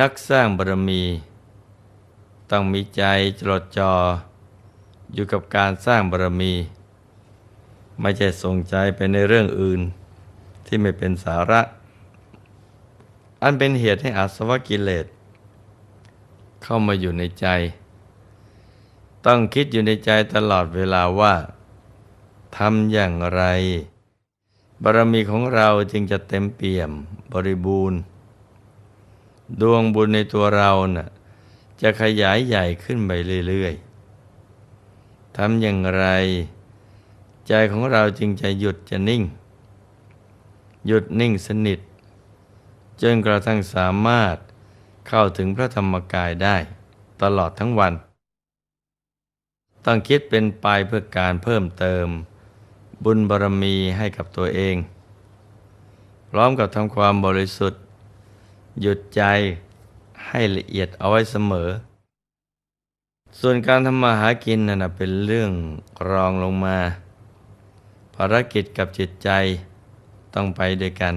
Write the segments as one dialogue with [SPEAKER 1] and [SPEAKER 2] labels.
[SPEAKER 1] นักสร้างบารมี ต้องมีใจจดจ่ออยู่กับการสร้างบารมี ไม่ใช่ส่งใจไปในเรื่องอื่น ที่ไม่เป็นสาระ อันเป็นเหตุให้อาสวะกิเลส เข้ามาอยู่ในใจ ต้องคิดอยู่ในใจตลอดเวลาว่าทำอย่างไร บารมีของเราจึงจะเต็มเปี่ยมบริบูรณ์ ดวงบุญในตัวเรานะ่ะจะขยายใหญ่ขึ้นไปเรื่อยๆทำอย่างไร ใจของเราจึงจะหยุดจะนิ่ง หยุดนิ่งสนิท จนกระทั่งสามารถเข้าถึงพระธรรมกายได้ตลอดทั้งวัน ต้องคิดเป็นไปเพื่อการเพิ่มเติม บุญบารมีให้กับตัวเอง พร้อมกับทำความบริสุทธิ์ หยุดใจให้ละเอียดเอาไว้เสมอ ส่วนการทำมาหากินนั่นเป็นเรื่องรองลงมา ภารกิจกับจิตใจต้องไปด้วยกัน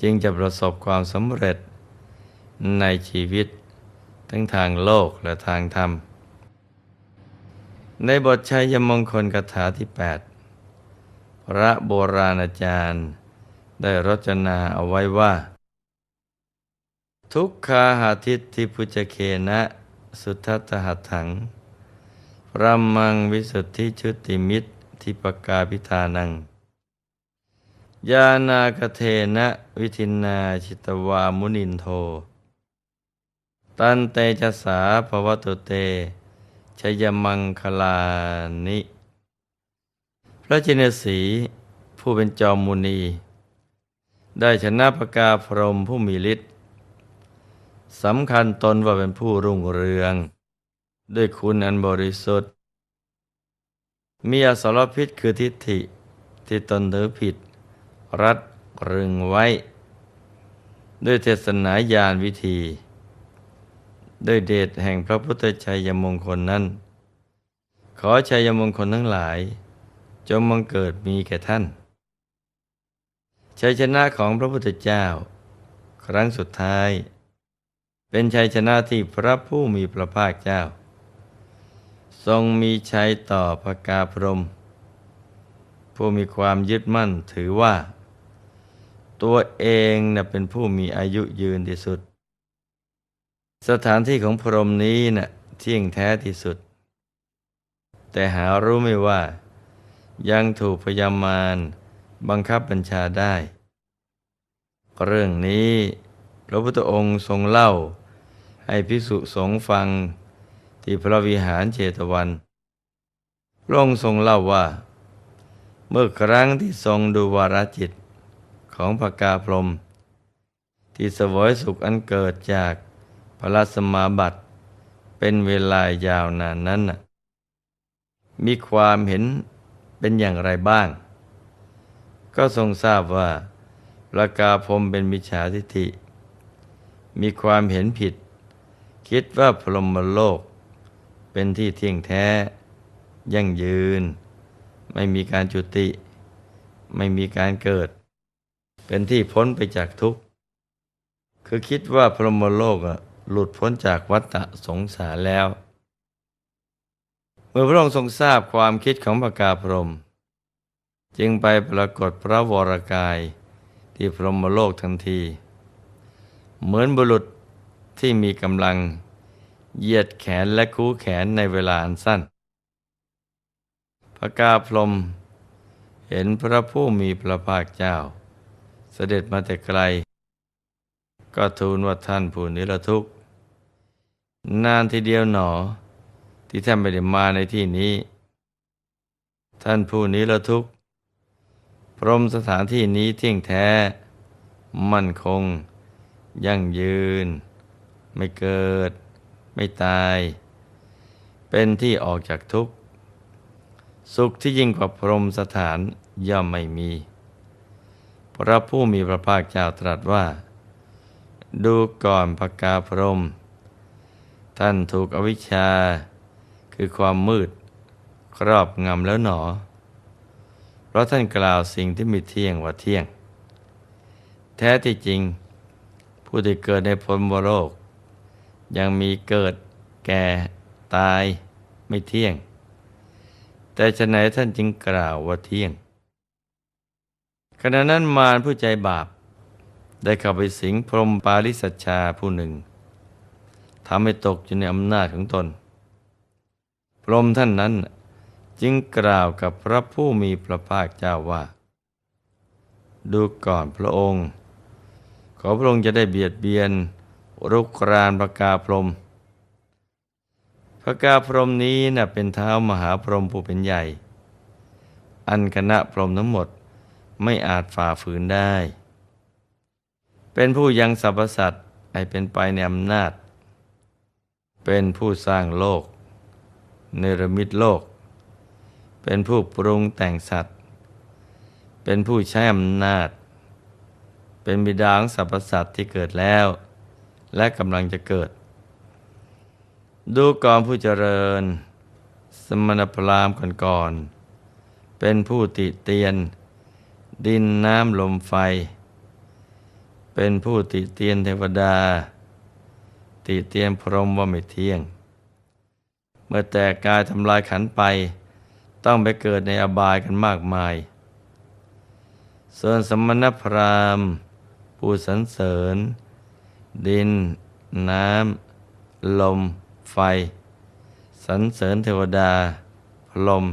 [SPEAKER 1] จึงจะประสบความสำเร็จในชีวิต ทั้งทางโลกและทางธรรม ในบทชัยมงคลคาถาที่ 8 พระโบราณอาจารย์ ได้รจนาเอาไว้ว่า ทุกขาหาทิตทิพุจเคนะ สุทัตหัตถังรัมมังวิสุทธิชุติมิตรทิปกาพิธานัง ยานากเทนะวิทินาชิตวามุนินโท ตันเตจสาภวตุเตชยมังคลานิ พระจินสีผู้เป็นจอมมุนี ได้ชนะประกาพรมผู้มีฤทธิ์ สำคัญตนว่าเป็นผู้รุ่งเรือง ด้วยคุณอันบริสุทธิ์ มีอสรพิษคือทิฏฐิที่ตนถือผิด รัดรึงไว้ ด้วยเทศนาญาณวิธี ด้วยเดชแห่งพระพุทธชัยมงคลนั้น ขอชัยมงคลทั้งหลาย จงมังเกิดมีแก่ท่าน ชัยชนะของพระพุทธเจ้า ครั้งสุดท้าย เป็นชัยชนะที่พระผู้มีพระภาคเจ้า ทรงมีชัยต่อพระกาพรม ผู้มีความยึดมั่นถือว่า ตัวเองนะเป็นผู้มีอายุยืนที่สุด สถานที่ของพรหมนี้นะ่ะเที่ยงแท้ที่สุด แต่หารู้ไม่ว่า ยังถูกพยามารบังคับบัญชาได้ เรื่องนี้พระพุทธองค์ทรงเล่า ให้พิสุสงฆ์ฟังที่พระวิหารเจตวันพระองค์ทรงเล่าว่า เมื่อครั้งที่ทรงดูวารจิตของพระกาพรหมที่สวยสุขอันเกิดจากพระสมาบัติเป็นเวลายาวนานนั้น มีความเห็นเป็นอย่างไรบ้าง ก็ทรงทราบว่าพระกาพรหมเป็นมิจฉาทิฏฐิ มีความเห็นผิด คิดว่าพรหมโลก เป็นที่เที่ยงแท้ ยั่งยืน ไม่มีการจุติ ไม่มีการเกิด เป็นที่พ้นไปจากทุกข์ คือคิดว่าพรหมโลกหลุดพ้นจากวัฏสงสารแล้ว เมื่อพระองค์ทรงทราบความคิดของพระกาพรหมจึงไปปรากฏพระวรกายที่พรหมโลกทันที เหมือนบุรุษ ที่มีกำลังเหยียดแขนและคูแขนในเวลาอันสั้น พระกาพรมเห็นพระผู้มีพระภาคเจ้า เสด็จมาแต่ไกล ก็ทูลว่าท่านผู้นิรทุกข์ นานทีเดียวหนอ ที่ท่านไม่ได้มาในที่นี้ ท่านผู้นิรทุกข์ พรมสถานที่นี้เที่ยงแท้ มั่นคง ยั่งยืน ไม่เกิด ไม่ตาย เป็นที่ออกจากทุกข์ สุขที่ยิ่งกว่าพรหมสถานย่อมไม่มี พระผู้มีพระภาคเจ้าตรัสว่า ดูก่อนพกาพรหมท่านถูกอวิชชา คือความมืด ครอบงำแล้วหนอ เพราะท่านกล่าวสิ่งที่มีเที่ยงว่าเที่ยง แท้ที่จริง ผู้ที่เกิดในพรมโลก ยังมีเกิดแก่ตายไม่เที่ยง แต่ฉะไหนท่านจึงกล่าวว่าเที่ยง ขณะนั้นมารผู้ใจบาป ได้เข้าไปสิงพรมปาริสัชชาผู้หนึ่งทำให้ตกอยู่ในอำนาจของตน พรมท่านนั้นจึงกล่าวกับพระผู้มีพระภาคเจ้าว่า ดูก่อนพระองค์ ขอพระองค์จะได้เบียดเบียน รุกรานประกาพรมพระกาพรมนี้นะ่ะเป็นเท้ามหาพรหมผู้เป็นใหญ่ อันคณะพรหมทั้งหมดไม่อาจฝ่าฝืนได้ เป็นผู้ยังสรรพสัตว์ให้เป็นไปในอำนาจ เป็นผู้สร้างโลก เนรมิตโลก เป็นผู้ปรุงแต่งสัตว์ เป็นผู้ใช้อำนาจ เป็นบิดาของสรรพสัตว์ที่เกิดแล้ว และกำลังจะเกิด ดูก่อนผู้เจริญ สมณพราหมณ์ก่อนๆเป็นผู้ติเตียน ดินน้ำลมไฟ เป็นผู้ติเตียนเทวดา ติเตียนพรหมว่าไม่เที่ยง เมื่อแตกกายทำลายขันไป ต้องไปเกิดในอบายกันมากมาย ส่วนสมณพราหมณ์ผู้สรรเสริญ ดิน น้ำ ลม ไฟสรรเสริญเทวดา พรหม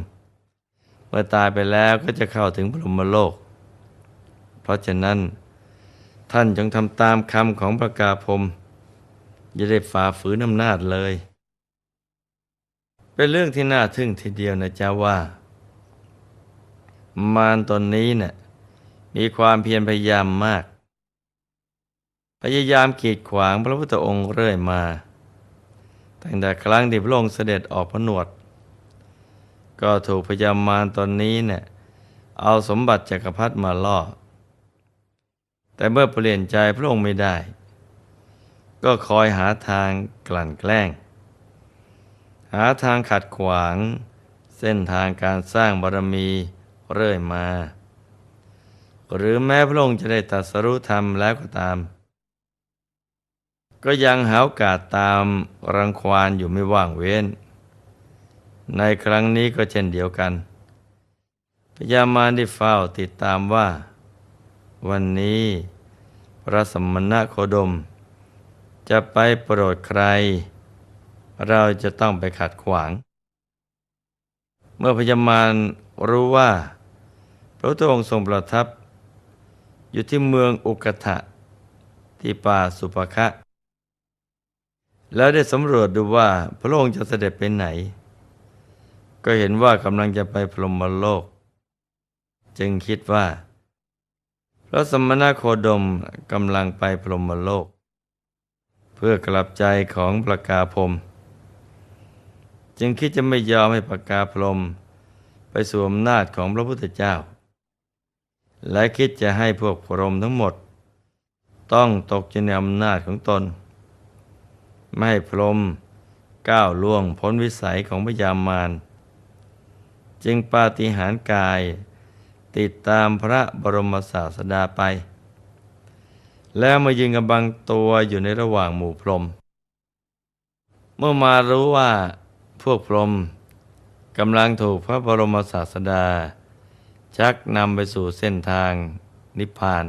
[SPEAKER 1] เมื่อตายไปแล้วก็จะเข้าถึงพรหมโลก เพราะฉะนั้น ท่านจงทำตามคำของพระกาพรมอย่าได้ฝ่าฝืนอำนาจเลย เป็นเรื่องที่น่าทึ่งทีเดียวนะจ๊ะว่า มารตนนี้เนะ่ยมีความเพียรพยายามมาก พยายามกีดขวางพระพุทธองค์เรื่อยมา ตั้งแต่ครั้งที่พระองค์เสด็จออกพนวด ก็ถูกพยามารตนนี้เนี่ยเอาสมบัติจักรพรรดิมาล่อ แต่เมื่อเปลี่ยนใจพระองค์ไม่ได้ ก็คอยหาทางกลั่นแกล้ง หาทางขัดขวาง เส้นทางการสร้างบารมีเรื่อยมา หรือแม้พระองค์จะได้ตรัสรู้ธรรมแล้วก็ตาม ก็ยังหาโอกาสตามรังควานอยู่ไม่ว่างเว้น ในครั้งนี้ก็เช่นเดียวกัน พญามารได้เฝ้าติดตามว่า วันนี้พระสมณะโคดม จะไปโปรดใคร เราจะต้องไปขัดขวาง เมื่อพญามารรู้ว่า พระพุทธองค์ทรงประทับ อยู่ที่เมืองอุกทะที่ป่าสุภคะ แล้วได้สำรวจดูว่าพระองค์จะเสด็จไปไหน ก็เห็นว่ากำลังจะไปพรหมโลก จึงคิดว่า พระสมณโคดมกำลังไปพรหมโลก เพื่อกลับใจของประกาพรมจึงคิดจะไม่ยอมให้ประกาพรมไปสวมนาจของพระพุทธเจ้า และคิดจะให้พวกพรหมทั้งหมด ต้องตกอยู่ในอำนาจของตน ไม่ให้พรมก้าวล่วงพ้นวิสัยของพยามาร จึงปาฏิหาริย์กาย ติดตามพระบรมศาสดาไป แล้วมายืนกำบังตัวอยู่ในระหว่างหมู่พรม เมื่อมารู้ว่าพวกพรมกำลังถูกพระบรมศาสดา ชักนำไปสู่เส้นทางนิพพาน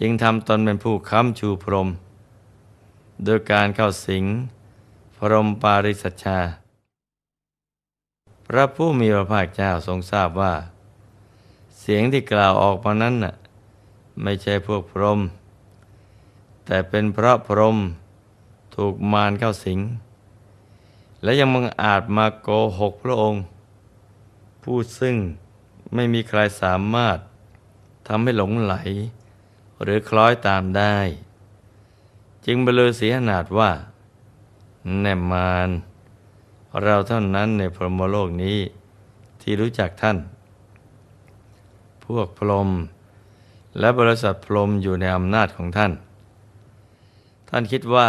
[SPEAKER 1] จึงทำตนเป็นผู้ค้ำชูพรม โดยการเข้าสิง พรมปาริสัชชา พระผู้มีพระภาคเจ้าทรงทราบว่า เสียงที่กล่าวออกมานั้นน่ะไม่ใช่พวกพรม แต่เป็นเพราะพรมถูกมารเข้าสิง และยังมังอาจมาโกหกพระองค์ ผู้ซึ่งไม่มีใครสามารถทำให้หลงไหล หรือคล้อยตามได้ จึงบลือเสียหนาดว่า แนมารเราเท่านั้นในพรหมโลกนี้ที่รู้จักท่าน พวกพรหมและบริษัทพรหมอยู่ในอำนาจของท่าน ท่านคิดว่า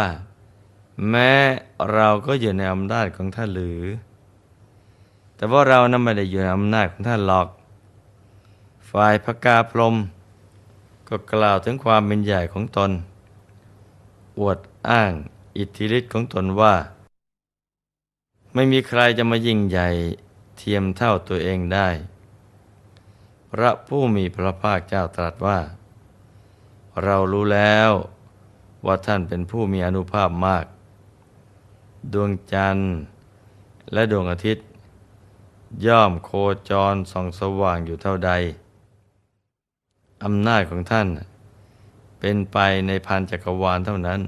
[SPEAKER 1] แม้เราก็อยู่ในอำนาจของท่านหรือ แต่ว่าเรานั้นไม่ได้อยู่ในอำนาจของท่านหรอก ฝ่ายพระกาพรหมก็กล่าวถึงความเป็นใหญ่ของตน อวดอ้างอิทธิฤทธิ์ของตนว่า ไม่มีใครจะมายิ่งใหญ่เทียมเท่าตัวเองได้ พระผู้มีพระภาคเจ้าตรัสว่า เรารู้แล้วว่าท่านเป็นผู้มีอนุภาพมาก ดวงจันทร์และดวงอาทิตย์ ย่อมโคจรส่องสว่างอยู่เท่าใดอำนาจของท่าน เป็นไปในพันจักรวาลเท่านั้น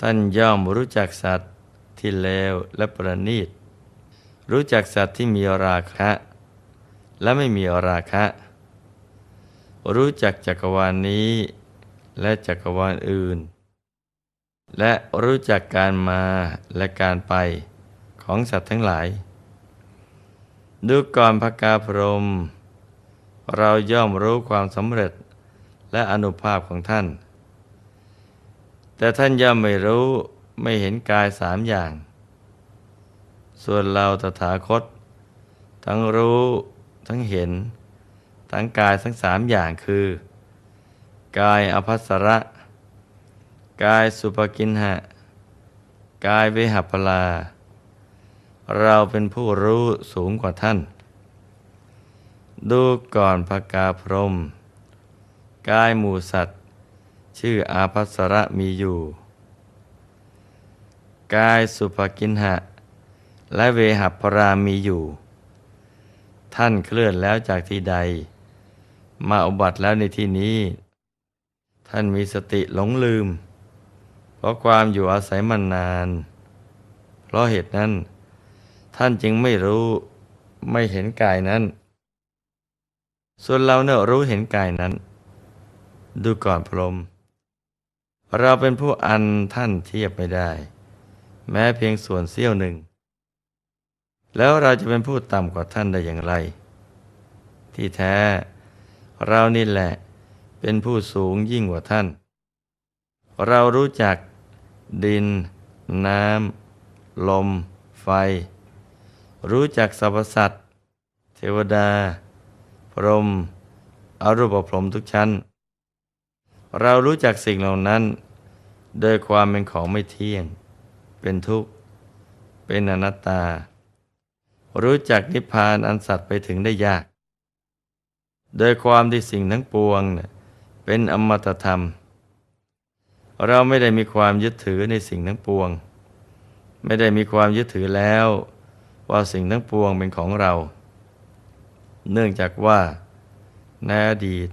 [SPEAKER 1] ท่านย่อมรู้จักสัตว์ที่เลวและประณีต รู้จักสัตว์ที่มีราคะ และไม่มีราคะ รู้จักจักรวาลนนี้ และจักรวาลอื่น และรู้จักการมาและการไปของสัตว์ทั้งหลาย ดูก่อนพระกาพรม เราย่อมรู้ความสำเร็จ และอนุภาพของท่าน แต่ท่านย่อมไม่รู้ไม่เห็นกายสามอย่าง ส่วนเราตถาคต ทั้งรู้ทั้งเห็น ทั้งกายทั้งสามอย่างคือ กายอภัสระ กายสุภกินหะ กายเวหัพลา เราเป็นผู้รู้สูงกว่าท่าน ดูก่อนพกาพรหม กายหมูสัตว์ ชื่ออาภัสระมีอยู่ กายสุภกินหะ และเวหัพรามีอยู่ ท่านเคลื่อนแล้วจากที่ใด มาอุบัติแล้วในที่นี้ ท่านมีสติหลงลืม เพราะความอยู่อาศัยมันนาน เพราะเหตุนั้น ท่านจึงไม่รู้ไม่เห็นกายนั้น ส่วนเราเนอะรู้เห็นกายนั้น ดูก่อนพรหมเราเป็นผู้อันท่านเทียบไม่ได้ แม้เพียงส่วนเสี้ยวหนึ่ง แล้วเราจะเป็นผู้ต่ำกว่าท่านได้อย่างไร ที่แท้เรานี่แหละเป็นผู้สูงยิ่งกว่าท่าน เรารู้จักดิน น้ำ ลม ไฟ รู้จักสรรพสัตว์ เทวดา พรหมอรูปพรหมทุกชั้น เรารู้จักสิ่งเหล่านั้น โดยความเป็นของไม่เที่ยง เป็นทุกข์ เป็นอนัตตา รู้จักนิพพานอันสัตว์ไปถึงได้ยาก โดยความที่สิ่งทั้งปวงเนี่ยเป็นอมตะธรรม เราไม่ได้มีความยึดถือในสิ่งทั้งปวง ไม่ได้มีความยึดถือแล้ว ว่าสิ่งทั้งปวงเป็นของเรา เนื่องจากว่าในอดีต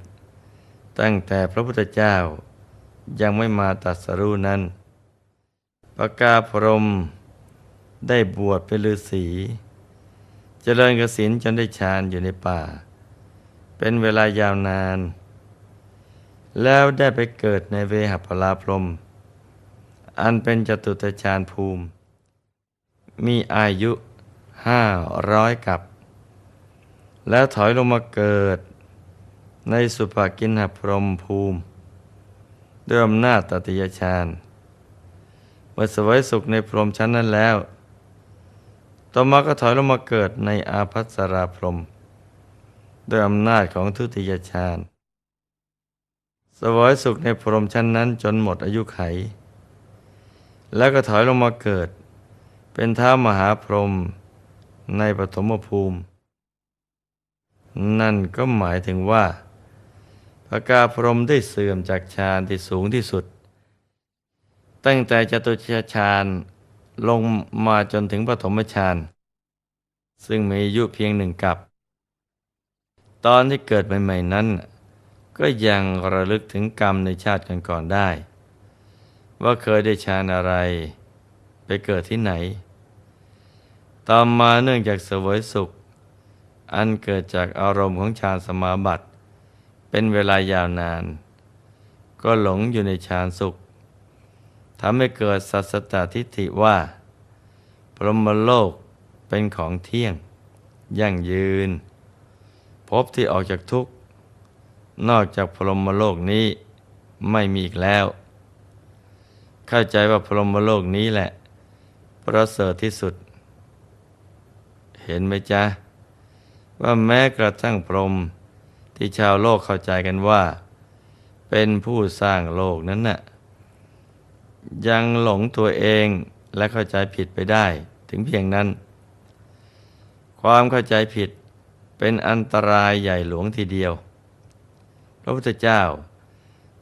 [SPEAKER 1] ตั้งแต่พระพุทธเจ้ายังไม่มาตรัสรู้นั้นปกาพรหมได้บวชเป็นฤาษีเจริญกสินจนได้ฌานอยู่ในป่า เป็นเวลายาวนาน แล้วได้ไปเกิดในเวหัพลาพรหมอันเป็นจตุตฌานภูมิ มีอายุห้าร้อยกับ แล้วถอยลงมาเกิด ในสุภกินหพรหมภูมิด้วยอำนาจตติยฌานเมื่อสวยสุขในพรหมชั้นนั้นแล้ว ต่อมาก็ถอยลงมาเกิดในอาภัสราพรหมด้วยอำนาจของทุติยฌานสวยสุขในพรหมชั้นนั้นจนหมดอายุไข แล้วก็ถอยลงมาเกิด เป็นท้ามหาพรหมในปฐมภูมิ นั่นก็หมายถึงว่า พระกาพรมได้เสื่อมจากฌานที่สูงที่สุด ตั้งแต่จตุชฌานลงมาจนถึงปฐมฌานซึ่งมีอายุเพียงหนึ่งกับ ตอนที่เกิดใหม่ๆนั้น ก็ยังระลึกถึงกรรมในชาติก่อนๆได้ ว่าเคยได้ฌานอะไร ไปเกิดที่ไหน ต่อมาเนื่องจากเสวยสุข อันเกิดจากอารมณ์ของฌานสมาบัติ เป็นเวลายาวนาน ก็หลงอยู่ในฌานสุขทำให้เกิดสัสตทิฏฐิว่า พรหมโลกเป็นของเที่ยง ยั่งยืน พบที่ออกจากทุกข์ นอกจากพรหมโลกนี้ไม่มีอีกแล้ว เข้าใจว่าพรหมโลกนี้แหละ ประเสริฐที่สุด เห็นไหมจ๊ะ ว่าแม้กระทั่งพรหม ที่ชาวโลกเข้าใจกันว่า เป็นผู้สร้างโลกนั้นน่ะยังหลงตัวเองและเข้าใจผิดไปได้ถึงเพียงนั้น ความเข้าใจผิดเป็นอันตรายใหญ่หลวงทีเดียว พระพุทธเจ้า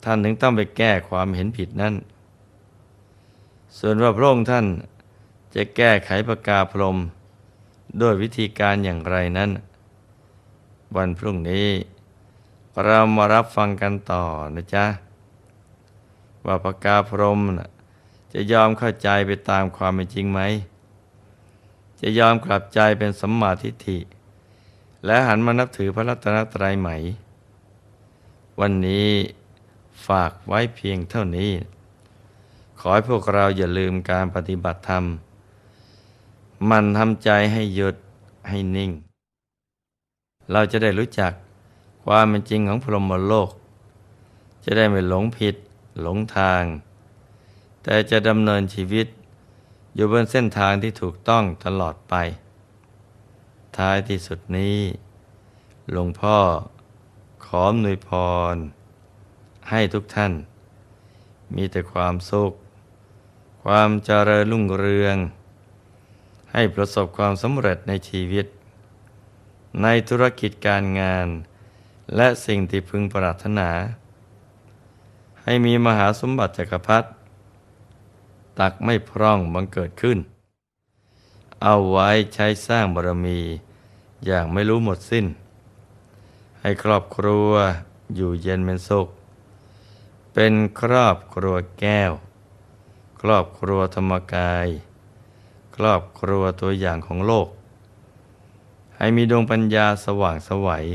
[SPEAKER 1] ท่านถึงต้องไปแก้ความเห็นผิดนั้น ส่วนว่าพระองค์ท่านจะแก้ไขประกาพรหมด้วยวิธีการอย่างไรนั้น วันพรุ่งนี้ เรามารับฟังกันต่อนะจ๊ะ ว่าประกาพรมนะจะยอมเข้าใจไปตามความเป็นจริงไหม จะยอมกลับใจเป็นสัมมาทิฏฐิ และหันมานับถือพระรัตนตรัยไหม วันนี้ฝากไว้เพียงเท่านี้ ขอให้พวกเราอย่าลืมการปฏิบัติธรรม มันทำใจให้หยุดให้นิ่ง เราจะได้รู้จัก ความเป็นจริงของพรหมโลก จะได้ไม่หลงผิดหลงทาง แต่จะดำเนินชีวิต อยู่บนเส้นทางที่ถูกต้องตลอดไป ท้ายที่สุดนี้ หลวงพ่อขออำนวยพร ให้ทุกท่าน มีแต่ความสุข ความเจริญรุ่งเรือง ให้ประสบความสำเร็จในชีวิต ในธุรกิจการงาน และสิ่งที่พึงปรารถนา ให้มีมหาสมบัติจักรพรรดิตักไม่พร่องบังเกิดขึ้น เอาไว้ใช้สร้างบารมี อย่างไม่รู้หมดสิ้น ให้ครอบครัวอยู่เย็นเป็นสุข เป็นครอบครัวแก้ว ครอบครัวธรรมกาย ครอบครัวตัวอย่างของโลก ให้มีดวงปัญญาสว่างสวัย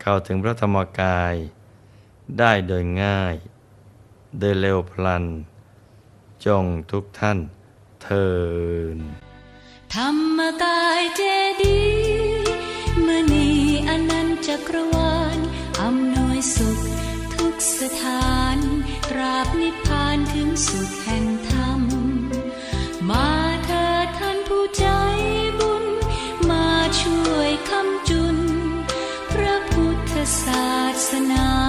[SPEAKER 1] เข้าถึงพระธรรมกาย ได้โดยง่าย โดยเร็วพลัน จงทุกท่านเทิน
[SPEAKER 2] ธรรมกายเจดีมณีอนันต์จักรวาลอำนวยสุข ทุกสถาน ตราบนิพพานถึงสุดแห่ง besides the night.